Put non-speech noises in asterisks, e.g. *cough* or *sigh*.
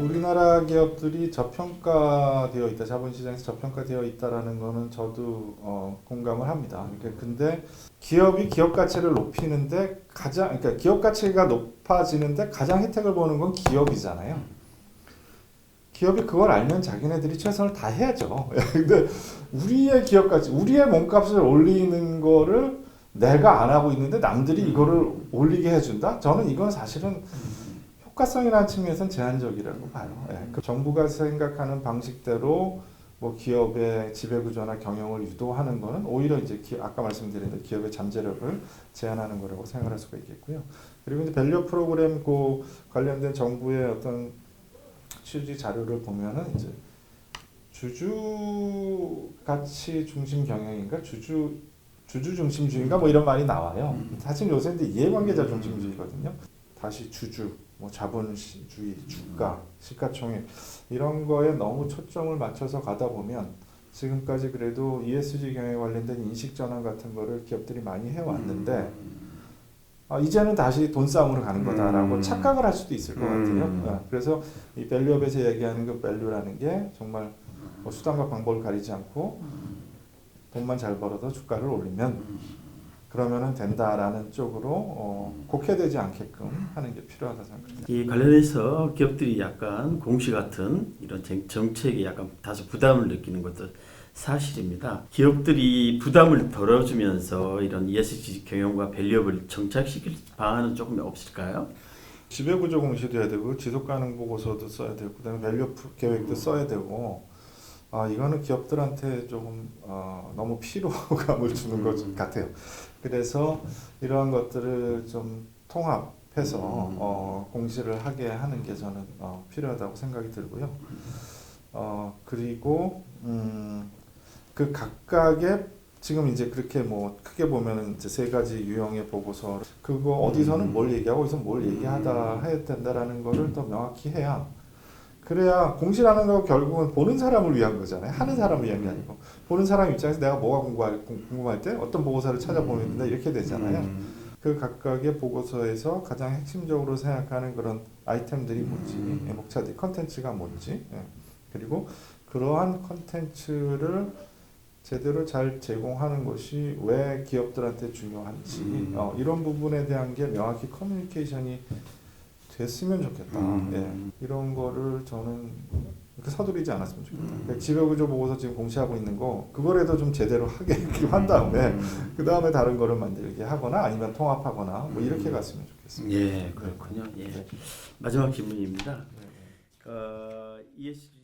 우리나라 기업들이 저평가되어 있다, 자본시장에서 저평가되어 있다라는 거는 저도 어, 공감을 합니다. 그러니까 근데 기업이 기업 가치를 높이는데 가장, 그러니까 기업 가치가 높아지는데 가장 혜택을 보는 건 기업이잖아요. 기업이 그걸 알면 자기네들이 최선을 다 해야죠. *laughs* 근데 우리의 기업 가치, 우리의 몸값을 올리는 거를 내가 안 하고 있는데 남들이 이거를 올리게 해준다? 저는 이건 사실은 효과성이라는 측면에서는 제한적이라고 봐요. 예, 그 정부가 생각하는 방식대로 뭐 기업의 지배구조나 경영을 유도하는 거는 오히려 이제 기, 아까 말씀드린 대로 기업의 잠재력을 제한하는 거라고 생각할 수가 있겠고요. 그리고 이제 밸류 프로그램 그 관련된 정부의 어떤 취지 자료를 보면은 이제 주주 가치 중심 경영인가 주주 주주 중심주의인가 뭐 이런 말이 나와요. 사실 요새 근데 이해관계자 중심주의거든요. 다시 주주, 뭐 자본주의, 주가, 시가총액 이런 거에 너무 초점을 맞춰서 가다 보면 지금까지 그래도 ESG 경영에 관련된 인식 전환 같은 거를 기업들이 많이 해왔는데 아, 이제는 다시 돈 싸움으로 가는 거다라고 음. 착각을 할 수도 있을 것 같아요. 음. 어, 그래서 이 밸류업에서 얘기하는 그 밸류라는 게 정말 뭐 수단과 방법을 가리지 않고 돈만 잘 벌어서 주가를 올리면 그러면은 된다라는 쪽으로 어, 곡해되지 않게끔 하는 게 필요하다 생각합니다. 이 관련해서 기업들이 약간 공시 같은 이런 정- 정책에 약간 다소 부담을 느끼는 것도 사실입니다. 기업들이 부담을 덜어주면서 이런 ESG 경영과 밸류업을 정착시킬 방안은 조금 없을까요? 지배구조 공시도 해야 되고 지속가능 보고서도 써야 되고 그다음에 밸류 계획도 써야 되고 아 이거는 기업들한테 조금 어, 너무 피로감을 주는 것 같아요. 그래서 이러한 것들을 좀 통합해서 어, 공시를 하게 하는 게 저는 어, 필요하다고 생각이 들고요. 어 그리고 음, 그 각각의 지금 이제 그렇게 뭐 크게 보면은 이제 세 가지 유형의 보고서 그거 어디서는 뭘 얘기하고 어디서 뭘 얘기하다 해야 된다라는 거를 더 명확히 해야 그래야 공시라는 거 결국은 보는 사람을 위한 거잖아요. 하는 사람을 위한 게 아니고 보는 사람 입장에서 내가 뭐가 궁금할, 궁금할 때 어떤 보고서를 찾아보면 된다 이렇게 되잖아요. 음. 그 각각의 보고서에서 가장 핵심적으로 생각하는 그런 아이템들이 뭔지, 예, 목차들, 컨텐츠가 뭔지, 예. 그리고 그러한 컨텐츠를 제대로 잘 제공하는 것이 왜 기업들한테 중요한지 음. 어, 이런 부분에 대한 게 명확히 커뮤니케이션이 됐으면 좋겠다. 음. 예. 이런 거를 저는 이렇게 서두르지 않았으면 좋겠다. 음. 그러니까 지배구조 보고서 지금 공시하고 있는 거 그거라도 좀 제대로 하게 *laughs* 한 다음에 음. 그 다음에 다른 거를 만들게 하거나 아니면 통합하거나 뭐 이렇게 음. 갔으면 좋겠습니다. 예, 그렇군요. 예. 마지막 질문입니다. 네. 어, ESG